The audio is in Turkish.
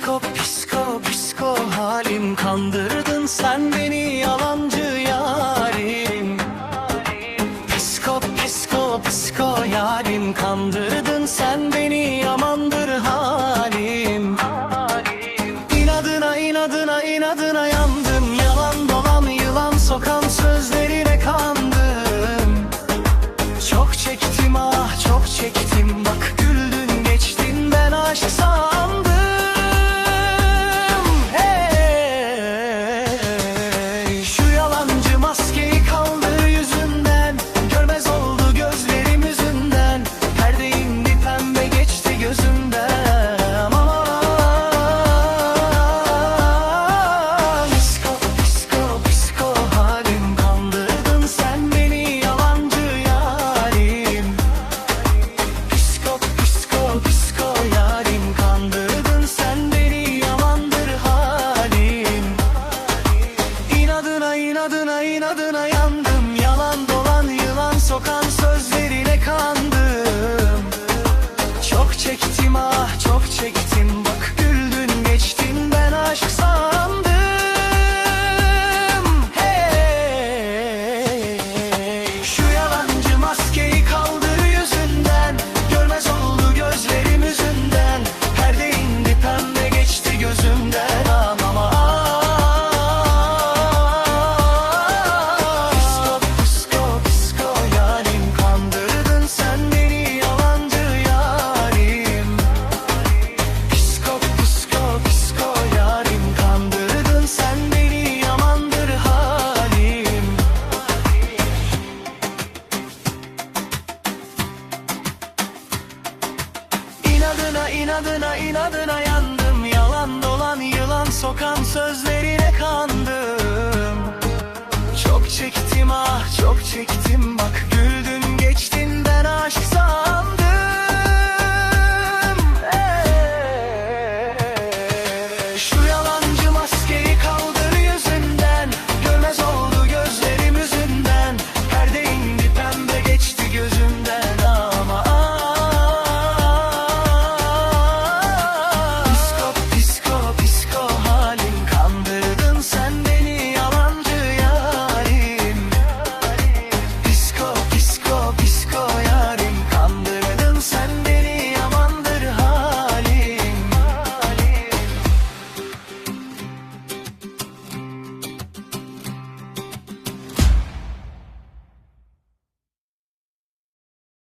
Disko psiko psiko halim. Kandırdın sen beni yalancı yarim. Psiko psiko psiko yarim. Kandırdın sen beni yamandır halim. İnadına inadına inadına yarim shake it in inadına inadına yandım. Yalan dolan yılan sokan sözlerine kandım.